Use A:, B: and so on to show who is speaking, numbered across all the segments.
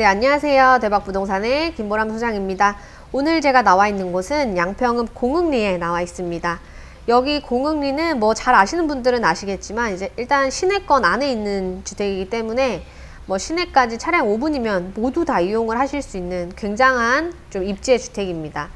A: 네, 안녕하세요. 대박부동산의 김보람 소장입니다. 오늘 제가 나와 있는 곳은 양평읍 공흥리에 나와 있습니다. 여기 공흥리는 뭐 잘 아시는 분들은 아시겠지만 이제 일단 시내권 안에 있는 주택이기 때문에 뭐 시내까지 차량 5분이면 모두 다 이용을 하실 수 있는 굉장한 좀 입지의 주택입니다.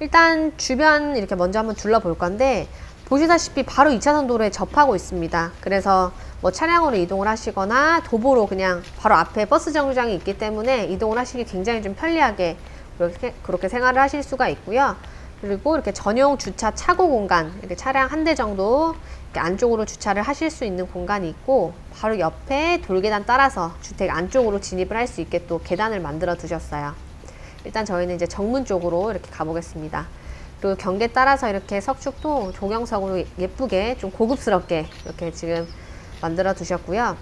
A: 일단 주변 이렇게 먼저 한번 둘러볼 건데 보시다시피 바로 2차선 도로에 접하고 있습니다. 그래서 뭐 차량으로 이동을 하시거나 도보로 그냥 바로 앞에 버스 정류장이 있기 때문에 이동을 하시기 굉장히 좀 편리하게 그렇게, 그렇게 생활을 하실 수가 있고요. 그리고 이렇게 전용 주차 차고 공간, 이렇게 차량 한 대 정도 안쪽으로 주차를 하실 수 있는 공간이 있고, 바로 옆에 돌계단 따라서 주택 안쪽으로 진입을 할 수 있게 또 계단을 만들어 두셨어요. 일단 저희는 이제 정문 쪽으로 이렇게 가보겠습니다. 그리고 경계 따라서 이렇게 석축도 조경석으로 예쁘게 좀 고급스럽게 이렇게 지금 만들어 두셨고요.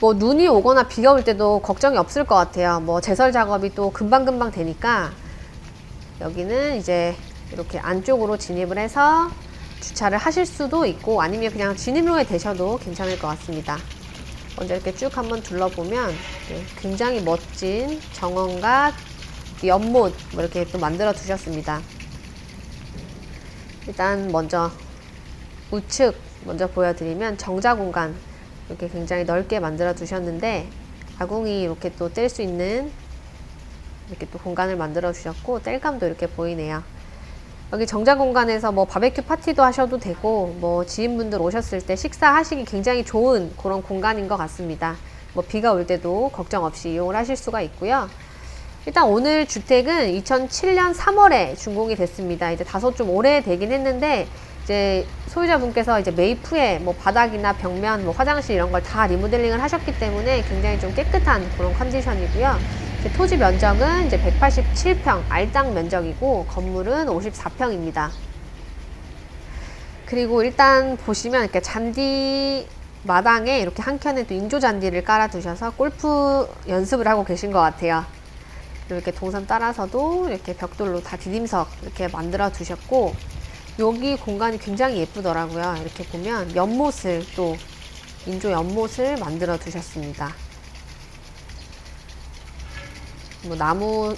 A: 뭐 눈이 오거나 비가 올 때도 걱정이 없을 것 같아요. 뭐 제설 작업이 또 금방금방 되니까 여기는 이제 이렇게 안쪽으로 진입을 해서 주차를 하실 수도 있고 아니면 그냥 진입로에 대셔도 괜찮을 것 같습니다. 먼저 이렇게 쭉 한번 둘러보면 네, 굉장히 멋진 정원과 연못 뭐 이렇게 또 만들어 두셨습니다. 일단 먼저 우측 먼저 보여드리면 정자 공간 이렇게 굉장히 넓게 만들어 두셨는데 아궁이 이렇게 또 뗄 수 있는 이렇게 또 공간을 만들어 주셨고 땔감도 이렇게 보이네요. 여기 정자 공간에서 뭐 바베큐 파티도 하셔도 되고 뭐 지인분들 오셨을 때 식사하시기 굉장히 좋은 그런 공간인 것 같습니다. 뭐 비가 올 때도 걱정 없이 이용을 하실 수가 있고요. 일단 오늘 주택은 2007년 3월에 준공이 됐습니다. 이제 다소 좀 오래되긴 했는데 이제 소유자분께서 이제 매입 후에 뭐 바닥이나 벽면, 뭐 화장실 이런 걸 다 리모델링을 하셨기 때문에 굉장히 좀 깨끗한 그런 컨디션이고요. 이제 토지 면적은 이제 187평 알당 면적이고 건물은 54평입니다. 그리고 일단 보시면 이렇게 잔디 마당에 이렇게 한 켠에 또 인조 잔디를 깔아 두셔서 골프 연습을 하고 계신 것 같아요. 이렇게 동선 따라서도 이렇게 벽돌로 다 디딤석 이렇게 만들어 두셨고 여기 공간이 굉장히 예쁘더라고요. 이렇게 보면 연못을 또 인조 연못을 만들어 두셨습니다. 뭐 나무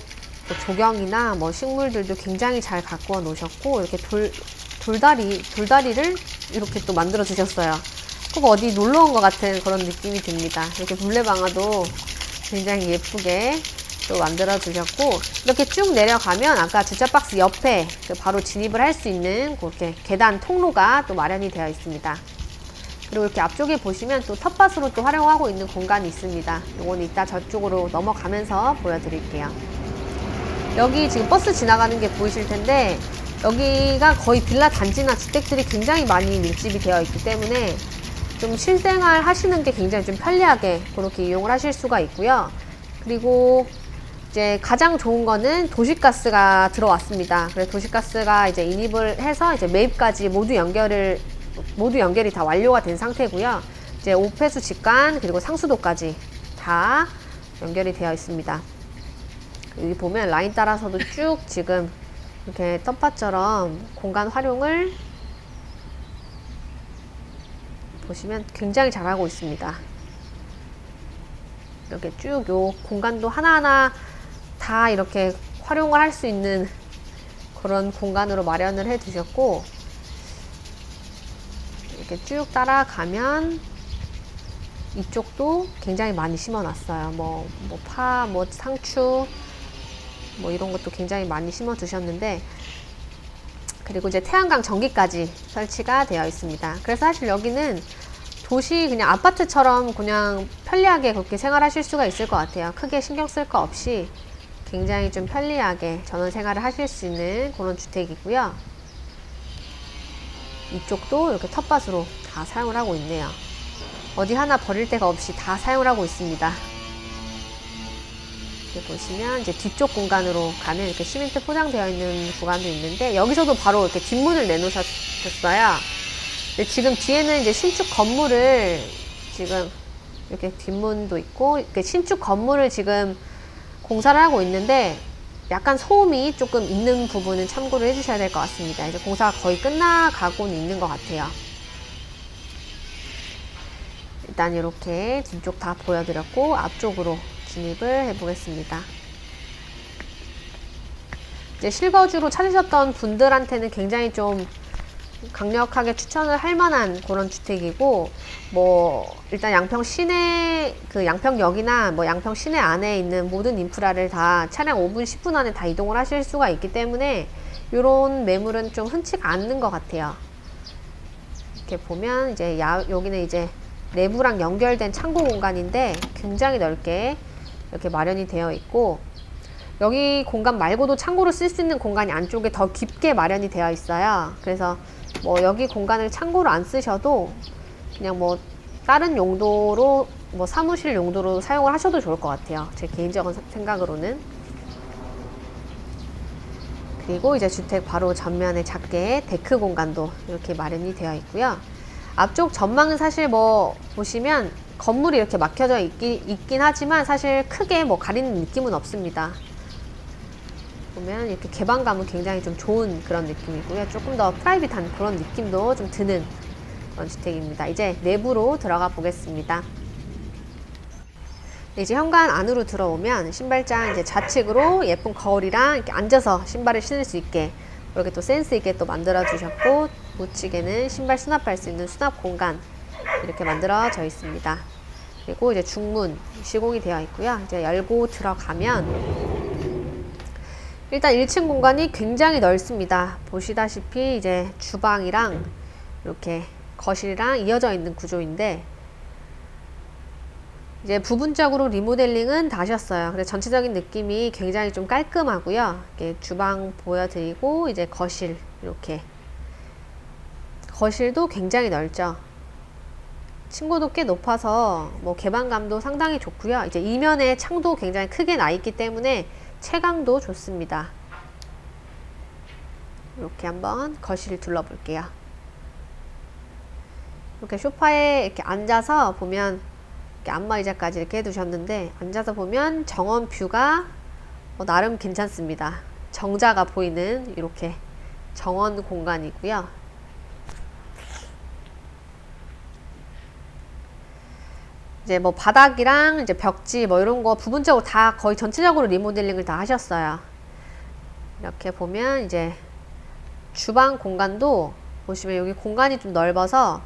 A: 뭐 조경이나 뭐 식물들도 굉장히 잘 가꾸어 놓으셨고 이렇게 돌 돌다리 돌다리를 이렇게 또 만들어 주셨어요. 꼭 어디 놀러 온 것 같은 그런 느낌이 듭니다. 이렇게 물레방아도 굉장히 예쁘게 또 만들어 주셨고 이렇게 쭉 내려가면 아까 주차 박스 옆에 그 바로 진입을 할 수 있는 그렇게 계단 통로가 또 마련이 되어 있습니다. 그리고 이렇게 앞쪽에 보시면 또 텃밭으로 또 활용하고 있는 공간이 있습니다. 요거는 이따 저쪽으로 넘어가면서 보여드릴게요. 여기 지금 버스 지나가는 게 보이실 텐데 여기가 거의 빌라 단지나 주택들이 굉장히 많이 밀집이 되어 있기 때문에 좀 실생활 하시는 게 굉장히 좀 편리하게 그렇게 이용을 하실 수가 있고요. 그리고 이제 가장 좋은 거는 도시가스가 들어왔습니다. 그래서 도시가스가 이제 인입을 해서 이제 매입까지 모두 연결을 모두 연결이 다 완료가 된 상태고요. 이제 오폐수 직관 그리고 상수도까지 다 연결이 되어 있습니다. 여기 보면 라인 따라서도 쭉 지금 이렇게 텃밭처럼 공간 활용을 보시면 굉장히 잘하고 있습니다. 이렇게 쭉 요 공간도 하나하나 다 이렇게 활용을 할 수 있는 그런 공간으로 마련을 해 두셨고 이렇게 쭉 따라가면 이쪽도 굉장히 많이 심어 놨어요. 뭐, 뭐, 파, 뭐, 상추, 뭐, 이런 것도 굉장히 많이 심어 두셨는데, 그리고 이제 태양광 전기까지 설치가 되어 있습니다. 그래서 사실 여기는 도시 그냥 아파트처럼 그냥 편리하게 그렇게 생활하실 수가 있을 것 같아요. 크게 신경 쓸 거 없이 굉장히 좀 편리하게 전원 생활을 하실 수 있는 그런 주택이고요. 이쪽도 이렇게 텃밭으로 다 사용을 하고 있네요. 어디 하나 버릴 데가 없이 다 사용을 하고 있습니다. 이렇게 보시면 이제 뒤쪽 공간으로 가는 이렇게 시멘트 포장되어 있는 구간도 있는데 여기서도 바로 이렇게 뒷문을 내놓으셨어요. 근데 지금 뒤에는 이제 신축 건물을 지금 이렇게 뒷문도 있고 신축 건물을 지금 공사를 하고 있는데 약간 소음이 조금 있는 부분은 참고를 해주셔야 될 것 같습니다. 이제 공사가 거의 끝나가고는 있는 것 같아요. 일단 이렇게 뒤쪽 다 보여드렸고 앞쪽으로 진입을 해보겠습니다. 이제 실거주로 찾으셨던 분들한테는 굉장히 좀 강력하게 추천을 할 만한 그런 주택이고 뭐 일단 양평 시내 그 양평역이나 뭐 양평 시내 안에 있는 모든 인프라를 다 차량 5분 10분 안에 다 이동을 하실 수가 있기 때문에 이런 매물은 좀 흔치가 않는 것 같아요. 이렇게 보면 이제 야, 여기는 이제 내부랑 연결된 창고 공간인데 굉장히 넓게 이렇게 마련이 되어 있고 여기 공간 말고도 창고로 쓸 수 있는 공간이 안쪽에 더 깊게 마련이 되어 있어요. 그래서 뭐 여기 공간을 창고로 안 쓰셔도 그냥 뭐 다른 용도로 뭐 사무실 용도로 사용을 하셔도 좋을 것 같아요. 제 개인적인 생각으로는. 그리고 이제 주택 바로 전면에 작게 데크 공간도 이렇게 마련이 되어 있고요. 앞쪽 전망은 사실 뭐 보시면 건물이 이렇게 막혀져 있기, 있긴 하지만 사실 크게 뭐 가리는 느낌은 없습니다. 보면 이렇게 개방감은 굉장히 좀 좋은 그런 느낌이고요. 조금 더 프라이빗한 그런 느낌도 좀 드는 그런 주택입니다. 이제 내부로 들어가 보겠습니다. 네, 이제 현관 안으로 들어오면 신발장 이제 좌측으로 예쁜 거울이랑 이렇게 앉아서 신발을 신을 수 있게 이렇게 또 센스 있게 또 만들어 주셨고 우측에는 신발 수납할 수 있는 수납 공간 이렇게 만들어져 있습니다. 그리고 이제 중문 시공이 되어 있고요. 이제 열고 들어가면 일단 1층 공간이 굉장히 넓습니다. 보시다시피 이제 주방이랑 이렇게 거실이랑 이어져 있는 구조인데 이제 부분적으로 리모델링은 다 하셨어요. 그래서 전체적인 느낌이 굉장히 좀 깔끔하고요. 이렇게 주방 보여드리고 이제 거실 이렇게 거실도 굉장히 넓죠. 층고도 꽤 높아서 뭐 개방감도 상당히 좋고요. 이제 이면에 창도 굉장히 크게 나 있기 때문에 채광도 좋습니다. 이렇게 한번 거실 둘러볼게요. 이렇게 소파에 이렇게 앉아서 보면 이렇게 안마 의자까지 이렇게 해두셨는데 앉아서 보면 정원 뷰가 어, 나름 괜찮습니다. 정자가 보이는 이렇게 정원 공간이고요. 이제 뭐 바닥이랑 이제 벽지 뭐 이런 거 부분적으로 다 거의 전체적으로 리모델링을 다 하셨어요. 이렇게 보면 이제 주방 공간도 보시면 여기 공간이 좀 넓어서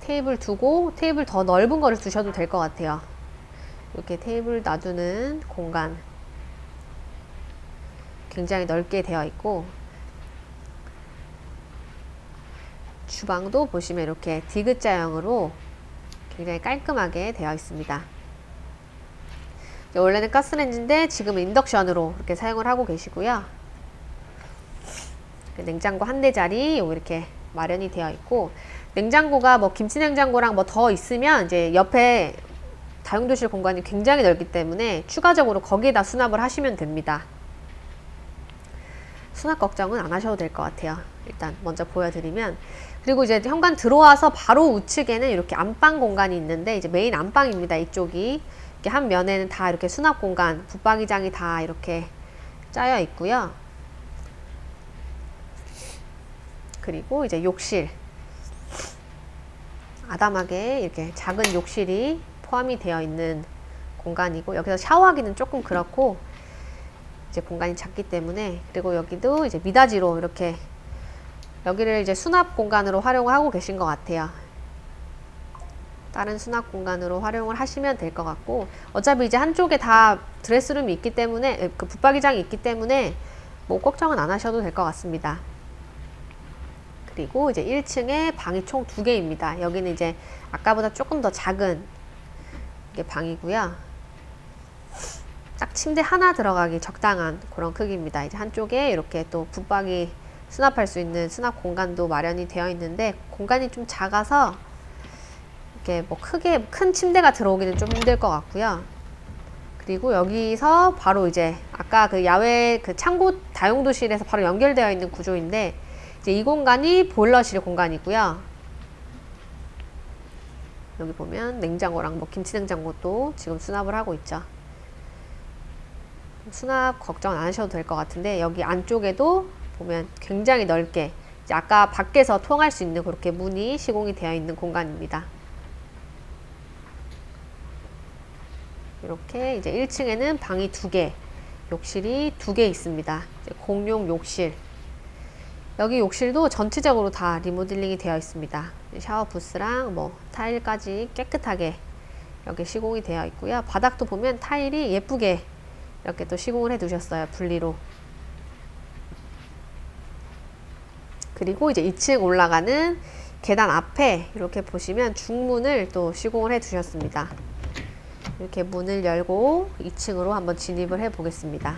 A: 테이블 두고 테이블 더 넓은 거를 두셔도 될 것 같아요. 이렇게 테이블 놔두는 공간 굉장히 넓게 되어 있고 주방도 보시면 이렇게 디귿자형으로 굉장히 깔끔하게 되어 있습니다. 원래는 가스레인지인데 지금은 인덕션으로 이렇게 사용을 하고 계시고요. 냉장고 한 대짜리 이렇게 마련이 되어 있고 냉장고가 뭐 김치 냉장고랑 뭐 더 있으면 이제 옆에 다용도실 공간이 굉장히 넓기 때문에 추가적으로 거기에다 수납을 하시면 됩니다. 수납 걱정은 안 하셔도 될 것 같아요. 일단 먼저 보여드리면 그리고 이제 현관 들어와서 바로 우측에는 이렇게 안방 공간이 있는데 이제 메인 안방입니다. 이쪽이 이렇게 한 면에는 다 이렇게 수납 공간, 붙박이장이 다 이렇게 짜여 있고요. 그리고 이제 욕실 아담하게 이렇게 작은 욕실이 포함이 되어 있는 공간이고 여기서 샤워하기는 조금 그렇고 이제 공간이 작기 때문에 그리고 여기도 이제 미닫이로 이렇게 여기를 이제 수납 공간으로 활용을 하고 계신 것 같아요. 다른 수납 공간으로 활용을 하시면 될 것 같고 어차피 이제 한쪽에 다 드레스룸이 있기 때문에 그 붙박이장이 있기 때문에 뭐 걱정은 안 하셔도 될 것 같습니다. 그리고 이제 1층에 방이 총 두 개입니다. 여기는 이제 아까보다 조금 더 작은 게 방이고요. 딱 침대 하나 들어가기 적당한 그런 크기입니다. 이제 한쪽에 이렇게 또 붙박이 수납할 수 있는 수납 공간도 마련이 되어 있는데 공간이 좀 작아서 이렇게 뭐 크게 큰 침대가 들어오기는 좀 힘들 것 같고요. 그리고 여기서 바로 이제 아까 그 야외 그 창고 다용도실에서 바로 연결되어 있는 구조인데 이제 이 공간이 보일러실 공간이고요. 여기 보면 냉장고랑 뭐 김치 냉장고도 지금 수납을 하고 있죠. 수납 걱정 안 하셔도 될 것 같은데 여기 안쪽에도 보면 굉장히 넓게 아까 밖에서 통할 수 있는 그렇게 문이 시공이 되어 있는 공간입니다. 이렇게 이제 1층에는 방이 두 개, 욕실이 두 개 있습니다. 공용 욕실. 여기 욕실도 전체적으로 다 리모델링이 되어 있습니다. 샤워 부스랑 뭐 타일까지 깨끗하게 이렇게 시공이 되어 있고요. 바닥도 보면 타일이 예쁘게 이렇게 또 시공을 해 두셨어요. 분리로. 그리고 이제 2층 올라가는 계단 앞에 이렇게 보시면 중문을 또 시공을 해 두셨습니다. 이렇게 문을 열고 2층으로 한번 진입을 해 보겠습니다.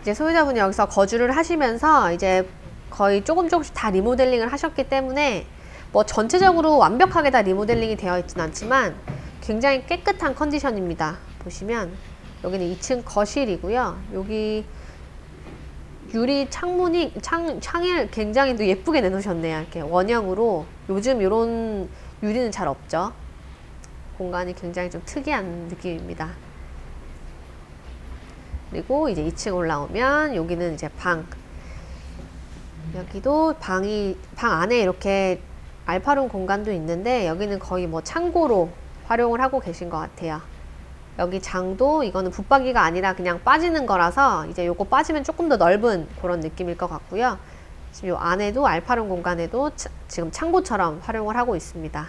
A: 이제 소유자분이 여기서 거주를 하시면서 이제 거의 조금 조금씩 다 리모델링을 하셨기 때문에 뭐 전체적으로 완벽하게 다 리모델링이 되어 있진 않지만 굉장히 깨끗한 컨디션입니다. 보시면 여기는 2층 거실이고요. 여기 유리 창문이 창 창을 굉장히 또 예쁘게 내놓으셨네요. 이렇게 원형으로 요즘 이런 유리는 잘 없죠. 공간이 굉장히 좀 특이한 느낌입니다. 그리고 이제 2층 올라오면 여기는 이제 방. 여기도 방이 방 안에 이렇게 알파룸 공간도 있는데 여기는 거의 뭐 창고로 활용을 하고 계신 것 같아요. 여기 장도 이거는 붙박이가 아니라 그냥 빠지는 거라서 이제 요거 빠지면 조금 더 넓은 그런 느낌일 것 같고요. 지금 요 안에도 알파룸 공간에도 차- 지금 창고처럼 활용을 하고 있습니다.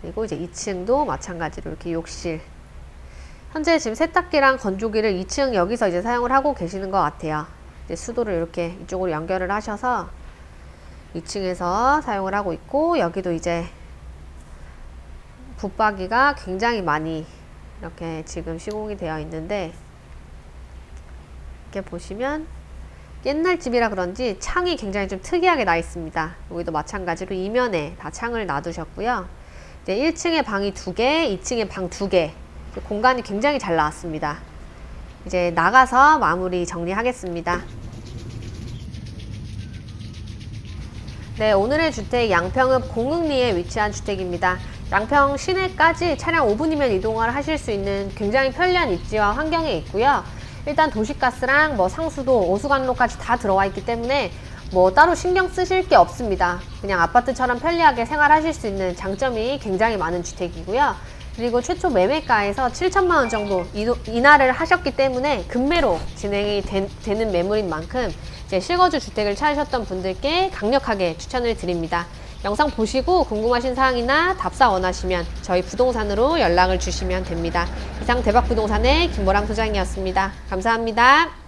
A: 그리고 이제 2층도 마찬가지로 이렇게 욕실. 현재 지금 세탁기랑 건조기를 2층 여기서 이제 사용을 하고 계시는 것 같아요. 이제 수도를 이렇게 이쪽으로 연결을 하셔서 2층에서 사용을 하고 있고 여기도 이제 붙박이가 굉장히 많이 이렇게 지금 시공이 되어 있는데 이렇게 보시면 옛날 집이라 그런지 창이 굉장히 좀 특이하게 나 있습니다. 여기도 마찬가지로 이면에 다 창을 놔두셨고요. 이제 1층에 방이 두 개, 2층에 방 두 개. 공간이 굉장히 잘 나왔습니다. 이제 나가서 마무리 정리하겠습니다. 네, 오늘의 주택 양평읍 공흥리에 위치한 주택입니다. 양평 시내까지 차량 5분이면 이동을 하실 수 있는 굉장히 편리한 입지와 환경에 있고요. 일단 도시가스랑 뭐 상수도, 오수관로까지 다 들어와 있기 때문에 뭐 따로 신경 쓰실 게 없습니다. 그냥 아파트처럼 편리하게 생활하실 수 있는 장점이 굉장히 많은 주택이고요. 그리고 최초 매매가에서 7천만 원 정도 인하를 하셨기 때문에 급매로 진행이 된- 되는 매물인 만큼 이제 실거주 주택을 찾으셨던 분들께 강력하게 추천을 드립니다. 영상 보시고 궁금하신 사항이나 답사 원하시면 저희 부동산으로 연락을 주시면 됩니다. 이상 대박부동산의 김모랑 소장이었습니다. 감사합니다.